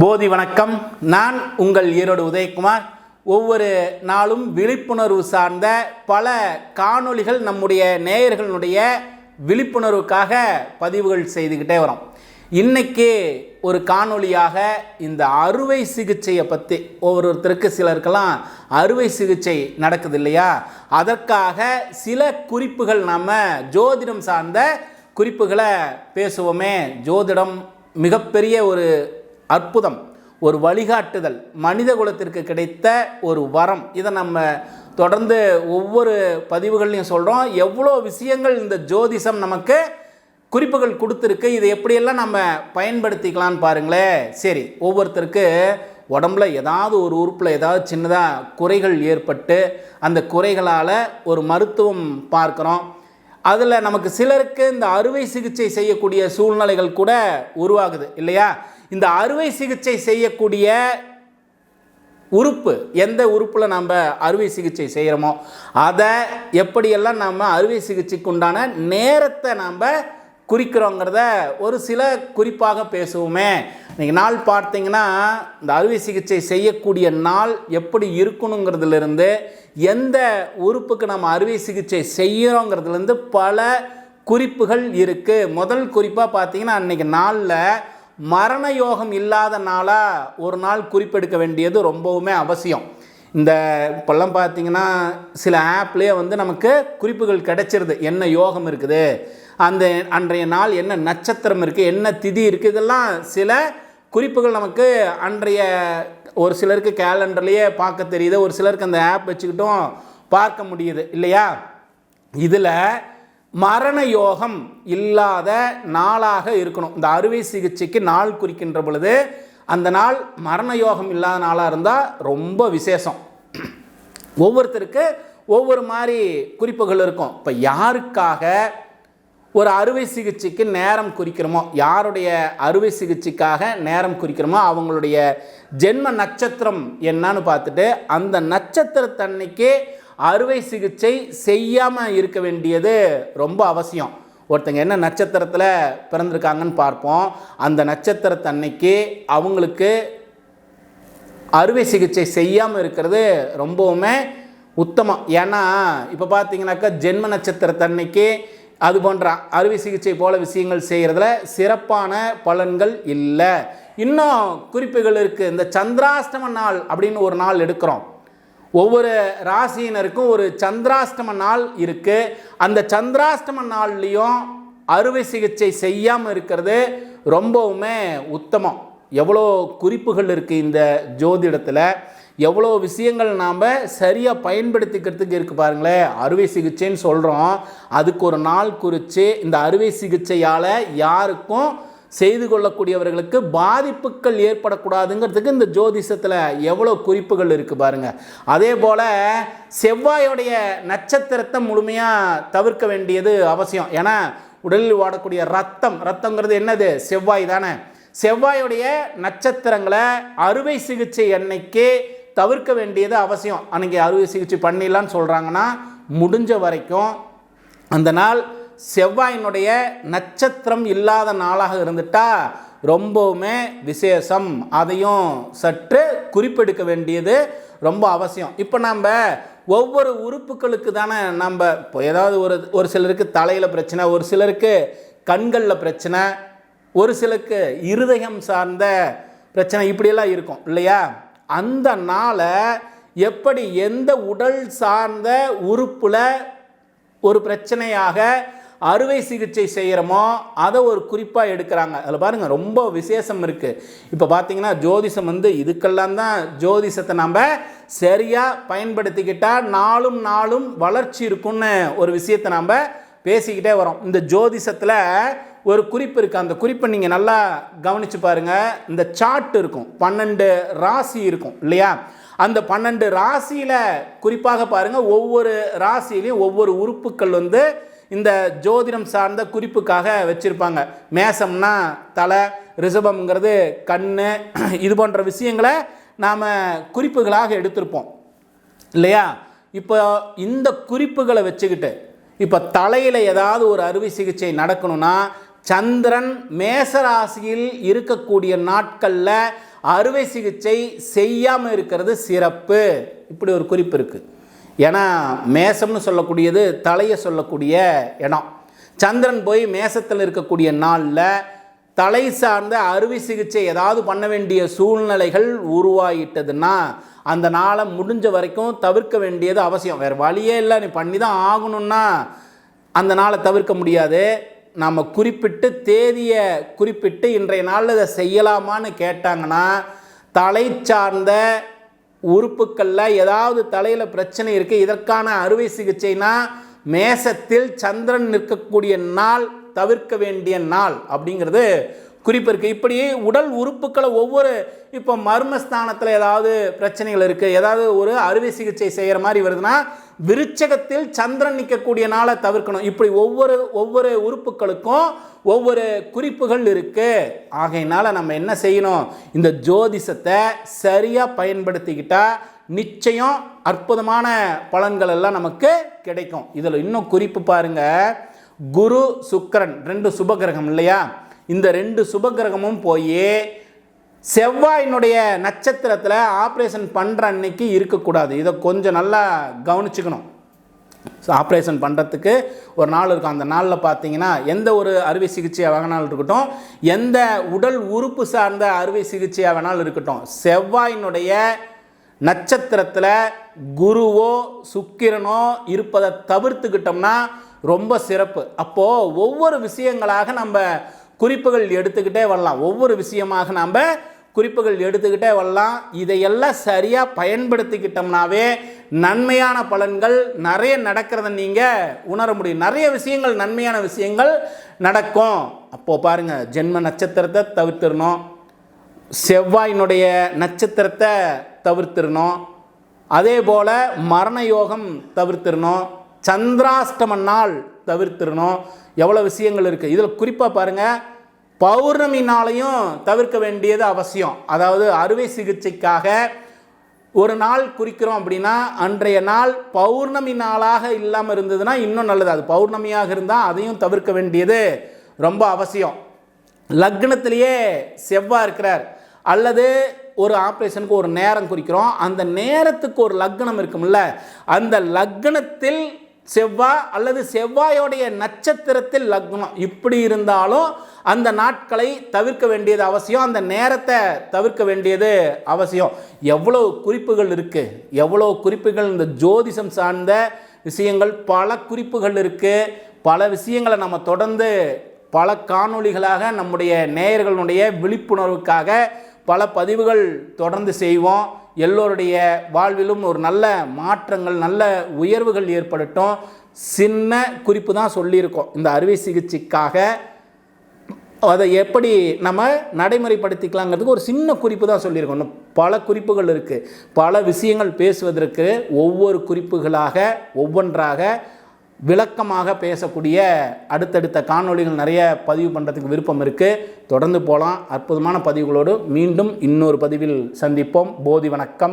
போதி வணக்கம். நான் உங்கள் ஈரோடு உதயகுமார். ஒவ்வொரு நாளும் விழிப்புணர்வு சார்ந்த பல காணொளிகள் நம்முடைய நேயர்களுடைய விழிப்புணர்வுக்காக பதிவுகள் செய்துக்கிட்டே வரோம். இன்றைக்கி ஒரு காணொளியாக இந்த அறுவை சிகிச்சையை பற்றி ஒவ்வொருத்தருக்கு சிலருக்கெல்லாம் அறுவை சிகிச்சை நடக்குது இல்லையா? அதற்காக சில குறிப்புகள் நாம் ஜோதிடம் சார்ந்த குறிப்புகளை பேசுவோமே. ஜோதிடம் மிகப்பெரிய ஒரு அற்புதம் ஒரு வழிகாட்டுதல் மனித குலத்திற்கு கிடைத்த ஒரு வரம். இதை நம்ம தொடர்ந்து ஒவ்வொரு பதிவுகள்லையும் சொல்கிறோம் எவ்வளோ விஷயங்கள் இந்த ஜோதிஷம் நமக்கு குறிப்புகள் கொடுத்துருக்கு இதை எப்படியெல்லாம் நம்ம பயன்படுத்திக்கலாம்னு பாருங்களேன் சரி ஒவ்வொருத்தருக்கு உடம்புல ஏதாவது ஒரு உறுப்பில் ஏதாவது சின்னதாக குறைகள் ஏற்பட்டு அந்த குறைகளால் ஒரு மருத்துவம் பார்க்குறோம். அதில் நமக்கு சிலருக்கு இந்த அறுவை சிகிச்சை செய்யக்கூடிய சூழ்நிலைகள் கூட உருவாகுது இல்லையா? இந்த அறுவை சிகிச்சை செய்யக்கூடிய உறுப்பு எந்த உறுப்பில் நம்ம அறுவை சிகிச்சை செய்கிறோமோ அதை எப்படியெல்லாம் நம்ம அறுவை சிகிச்சைக்கு உண்டான நேரத்தை நம்ம குறிக்கிறோங்கிறத ஒரு சில குறிப்பாக பேசுவோமே. இன்றைக்கி நாள் பார்த்தீங்கன்னா இந்த அறுவை சிகிச்சை செய்யக்கூடிய நாள் எப்படி இருக்கணுங்கிறதுலேருந்து எந்த உறுப்புக்கு நம்ம அறுவை சிகிச்சை செய்கிறோங்கிறதுலேருந்து பல குறிப்புகள் இருக்குது முதல் குறிப்பாக பார்த்தீங்கன்னா அன்றைக்கி நாளில் மரண யோகம் இல்லாத நாளாக ஒரு நாள் குறிப்பெடுக்க வேண்டியது ரொம்பவுமே அவசியம். இந்த இப்போல்லாம் பார்த்தீங்கன்னா சில ஆப்லேயே வந்து நமக்கு குறிப்புகள் கிடைச்சிருது. என்ன யோகம் இருக்குது? அந்த அன்றைய நாள் என்ன நட்சத்திரம் இருக்குது என்ன திதி இருக்குது இதெல்லாம் சில குறிப்புகள் நமக்கு அன்றைய ஒரு சிலருக்கு கேலண்டர்லேயே பார்க்க தெரியுது. ஒரு சிலருக்கு அந்த ஆப் வச்சுக்கிட்டும் பார்க்க முடியுது. இல்லையா? இதில் மரண யோகம் இல்லாத நாளாக இருக்கணும். இந்த அறுவை சிகிச்சைக்கு நாள் குறிக்கின்ற பொழுது அந்த நாள் மரண யோகம் இல்லாத நாளாக இருந்தால் ரொம்ப விசேஷம். ஒவ்வொருத்தருக்கு ஒவ்வொரு மாதிரி குறிப்புகள் இருக்கும். இப்போ யாருக்காக ஒரு அறுவை சிகிச்சைக்கு நேரம் குறிக்கிறோமோ யாருடைய அறுவை சிகிச்சைக்காக நேரம் குறிக்கிறோமோ அவங்களுடைய ஜென்ம நட்சத்திரம் என்னன்னு பார்த்துட்டு அந்த நட்சத்திரத்தன்னைக்கு அறுவை சிகிச்சை செய்யாமல் இருக்க வேண்டியது ரொம்ப அவசியம். ஒருத்தங்க என்ன நட்சத்திரத்தில் பிறந்திருக்காங்கன்னு பார்ப்போம். அந்த நட்சத்திரத்தன்னைக்கு அவங்களுக்கு அறுவை சிகிச்சை செய்யாமல் இருக்கிறது ரொம்பவுமே உத்தமம். ஏன்னா இப்போ பார்த்தீங்கன்னாக்கா ஜென்ம நட்சத்திரத்தன்னைக்கு அது போன்ற அறுவை சிகிச்சை போல விஷயங்கள் செய்கிறதுல சிறப்பான பலன்கள் இல்லை. இன்னும் குறிப்புகள் இருக்குது இந்த சந்திராஷ்டம நாள் அப்படின்னு ஒரு நாள் எடுக்கிறோம். ஒவ்வொரு ராசியினருக்கும் ஒரு சந்திராஷ்டம நாள் இருக்குது அந்த சந்திராஷ்டம நாள்லேயும் அறுவை சிகிச்சை செய்யாமல் இருக்கிறது ரொம்பவுமே உத்தமம். எவ்வளோ குறிப்புகள் இருக்குது இந்த ஜோதிடத்தில். எவ்வளோ விஷயங்கள் நாம் சரியாக பயன்படுத்திக்கிறதுக்கு இருக்குது பாருங்களேன் அறுவை சிகிச்சைன்னு சொல்கிறோம் அதுக்கு ஒரு நாள் குறித்து இந்த அறுவை சிகிச்சையால் யாருக்கும் செய்து கொள்ளக்கூடியவர்களுக்கு பாதிப்புகள் ஏற்படக்கூடாதுங்கிறதுக்கு இந்த ஜோதிஷத்தில் எவ்வளோ குறிப்புகள் இருக்குது பாருங்கள் அதே போல் செவ்வாயோடைய நட்சத்திரத்தை முழுமையாக தவிர்க்க வேண்டியது அவசியம். ஏன்னா உடலில் வாடக்கூடிய ரத்தம் ரத்தங்கிறது என்னது? செவ்வாய் தானே. செவ்வாயுடைய நட்சத்திரங்களை அறுவை சிகிச்சை அன்னைக்கு தவிர்க்க வேண்டியது அவசியம். அன்றைக்கி அறுவை சிகிச்சை பண்ணிடலான்னு சொல்கிறாங்கன்னா முடிஞ்ச வரைக்கும் அந்த நாள் செவ்வாயினுடைய நட்சத்திரம் இல்லாத நாளாக இருந்துட்டா ரொம்பவுமே விசேஷம். அதையும் சற்று குறிப்பெடுக்க வேண்டியது ரொம்ப அவசியம். இப்போ நம்ம ஒவ்வொரு உறுப்புகளுக்கு தானே நம்ம இப்போ ஏதாவது ஒரு ஒரு சிலருக்கு தலையில் பிரச்சனை ஒரு சிலருக்கு கண்களில் பிரச்சனை ஒரு சிலருக்கு இருதயம் சார்ந்த பிரச்சனை இப்படியெல்லாம் இருக்கும் இல்லையா? அந்த நாளை எப்படி எந்த உடல் சார்ந்த உறுப்பில் ஒரு பிரச்சனையாக அறுவை சிகிச்சை செய்கிறோமோ அதை ஒரு குறிப்பாக எடுக்கிறாங்க. அதில் பாருங்கள் ரொம்ப விசேஷம் இருக்குது இப்போ பார்த்தீங்கன்னா ஜோதிஷம் வந்து இதுக்கெல்லாம் தான் ஜோதிஷத்தை நம்ம சரியாக பயன்படுத்திக்கிட்டால் நாளும் நாளும் வளர்ச்சி இருக்கும்னு ஒரு விஷயத்தை நம்ம பேசிக்கிட்டே வரோம். இந்த ஜோதிஷத்தில் ஒரு குறிப்பு இருக்குது அந்த குறிப்பை நீங்கள் நல்லா கவனித்து பாருங்கள் இந்த சார்ட் இருக்கும். பன்னெண்டு ராசி இருக்கும் இல்லையா? அந்த பன்னெண்டு ராசியில் குறிப்பாக பாருங்கள் ஒவ்வொரு ராசியிலையும் ஒவ்வொரு உறுப்புகள் வந்து இந்த ஜோதிடம் சார்ந்த குறிப்புக்காக வச்சுருப்பாங்க. மேசம்னா தலை ரிஷபம்ங்கிறது கண் இது போன்ற விஷயங்களை நாம் குறிப்புகளாக எடுத்திருப்போம். இல்லையா? இப்போ இந்த குறிப்புகளை வச்சுக்கிட்டு இப்போ தலையில் ஏதாவது ஒரு அறுவை சிகிச்சை நடக்கணும்னா சந்திரன் மேசராசியில் இருக்கக்கூடிய நாட்களில் அறுவை சிகிச்சை செய்யாமல் இருக்கிறது சிறப்பு. இப்படி ஒரு குறிப்பு இருக்குது ஏன்னா மேசம்னு சொல்லக்கூடியது தலையை சொல்லக்கூடிய இடம். சந்திரன் போய் மேசத்தில் இருக்கக்கூடிய நாளில் தலை சார்ந்த அறுவை சிகிச்சை ஏதாவது பண்ண வேண்டிய சூழ்நிலைகள் உருவாயிட்டதுன்னா அந்த நாளை முடிஞ்ச வரைக்கும் தவிர்க்க வேண்டியது அவசியம். வேறு வழியே இல்லை. நீ பண்ணி தான் ஆகணும்னா அந்த நாளை தவிர்க்க முடியாது. நம்ம குறிப்பிட்டு தேதியை குறிப்பிட்டு இன்றைய நாளில் இதை செய்யலாமான்னு கேட்டாங்கன்னா தலை சார்ந்த உறுப்புக்களில் ஏதாவது தலையில் பிரச்சனை இருக்குது இதற்கான அறுவை சிகிச்சைனா மேசத்தில் சந்திரன் நிற்கக்கூடிய நாள் தவிர்க்க வேண்டிய நாள் அப்படிங்கிறது குறிப்பு இருக்குது இப்படி உடல் உறுப்புக்களை ஒவ்வொரு இப்போ மர்மஸ்தானத்தில் ஏதாவது பிரச்சனைகள் இருக்குது ஏதாவது ஒரு அறுவை சிகிச்சை செய்கிற மாதிரி வருதுன்னா விருச்சகத்தில் சந்திரன் நிற்கக்கூடிய நாளை தவிர்க்கணும். இப்படி ஒவ்வொரு ஒவ்வொரு உறுப்புகளுக்கும் ஒவ்வொரு குறிப்புகள் இருக்குது ஆகையினால் நம்ம என்ன செய்யணும்? இந்த ஜோதிஷத்தை சரியாக பயன்படுத்திக்கிட்டால் நிச்சயம் அற்புதமான பலன்கள் எல்லாம் நமக்கு கிடைக்கும். இதில் இன்னும் குறிப்பு பாருங்கள் குரு சுக்கரன் ரெண்டு சுபகிரகம் இல்லையா? இந்த ரெண்டு சுபகிரகமும் போய் செவ்வாயினுடைய நட்சத்திரத்தில் ஆப்ரேஷன் பண்ணுற அன்னைக்கு இருக்கக்கூடாது. இதை கொஞ்சம் நல்லா கவனிச்சுக்கணும். ஸோ ஆப்ரேஷன் பண்ணுறதுக்கு ஒரு நாள் இருக்கும். அந்த நாளில் பார்த்தீங்கன்னா எந்த ஒரு அறுவை சிகிச்சையாக வேணாலும் இருக்கட்டும். எந்த உடல் உறுப்பு சார்ந்த அறுவை சிகிச்சையாக வேணாலும் இருக்கட்டும். செவ்வாயினுடைய நட்சத்திரத்தில் குருவோ சுக்கிரனோ இருப்பதை தவிர்த்துக்கிட்டோம்னா ரொம்ப சிறப்பு. அப்போது ஒவ்வொரு விஷயங்களாக நம்ம குறிப்புகள் எடுத்துக்கிட்டே வரலாம். ஒவ்வொரு விஷயமாக நாம் குறிப்புகள் எடுத்துக்கிட்டே வரலாம். இதையெல்லாம் சரியாக பயன்படுத்திக்கிட்டோம்னாவே நன்மையான பலன்கள் நிறைய நடக்கிறத நீங்கள் உணர முடியும். நிறைய விஷயங்கள் நன்மையான விஷயங்கள் நடக்கும். அப்போது பாருங்கள் ஜென்ம நட்சத்திரத்தை தவிர்த்திடணும். செவ்வாயினுடைய நட்சத்திரத்தை தவிர்த்திடணும். அதே போல் மரண யோகம் தவிர்த்திடணும். சந்திராஷ்டம நாள் தவிர்த்திடணும். எவ்வளோ விஷயங்கள் இருக்குது இதில் குறிப்பாக பாருங்கள் பௌர்ணமி நாளையும் தவிர்க்க வேண்டியது அவசியம். அதாவது அறுவை சிகிச்சைக்காக ஒரு நாள் குறிக்கிறோம் அப்படின்னா அன்றைய நாள் பௌர்ணமி நாளாக இல்லாமல் இருந்ததுன்னா இன்னும் நல்லது. அது பௌர்ணமியாக இருந்தால் அதையும் தவிர்க்க வேண்டியது ரொம்ப அவசியம். லக்னத்திலேயே செவ்வாய் இருக்கிறார். அல்லது ஒரு ஆப்ரேஷனுக்கு ஒரு நேரம் குறிக்கிறோம். அந்த நேரத்துக்கு ஒரு லக்னம் இருக்கும்ல அந்த லக்னத்தில் செவ்வாய் அல்லது செவ்வாயோடைய நட்சத்திரத்தில் லக்னம் இப்படி இருந்தாலும் அந்த நாட்களை தவிர்க்க வேண்டியது அவசியம் அந்த நேரத்தை தவிர்க்க வேண்டியது அவசியம். எவ்வளோ குறிப்புகள் இருக்குது எவ்வளோ குறிப்புகள்? இந்த ஜோதிஷம் சார்ந்த விஷயங்கள் பல குறிப்புகள் இருக்குது பல விஷயங்களை நம்ம தொடர்ந்து பல காணொளிகளாக நம்முடைய நேயர்களுடைய விழிப்புணர்வுக்காக பல பதிவுகள் தொடர்ந்து செய்வோம். எல்லோருடைய வாழ்விலும் ஒரு நல்ல மாற்றங்கள் நல்ல உயர்வுகள் ஏற்படட்டும். சின்ன குறிப்பு தான் சொல்லியிருக்கோம். இந்த அறுவை சிகிச்சைக்காக அதை எப்படி நம்ம நடைமுறைப்படுத்திக்கலாங்கிறதுக்கு ஒரு சின்ன குறிப்பு தான் சொல்லியிருக்கோம். இன்னும் பல குறிப்புகள் இருக்குது பல விஷயங்கள் பேசுவதற்கு ஒவ்வொரு குறிப்புகளாக ஒவ்வொன்றாக விளக்கமாக பேசக்கூடிய அடுத்தடுத்த காணொளிகள் நிறைய பதிவு பண்ணுறதுக்கு விருப்பம் இருக்குது தொடர்ந்து போகலாம் அற்புதமான பதிவுகளோடு மீண்டும் இன்னொரு பதிவில் சந்திப்போம். போதி வணக்கம்.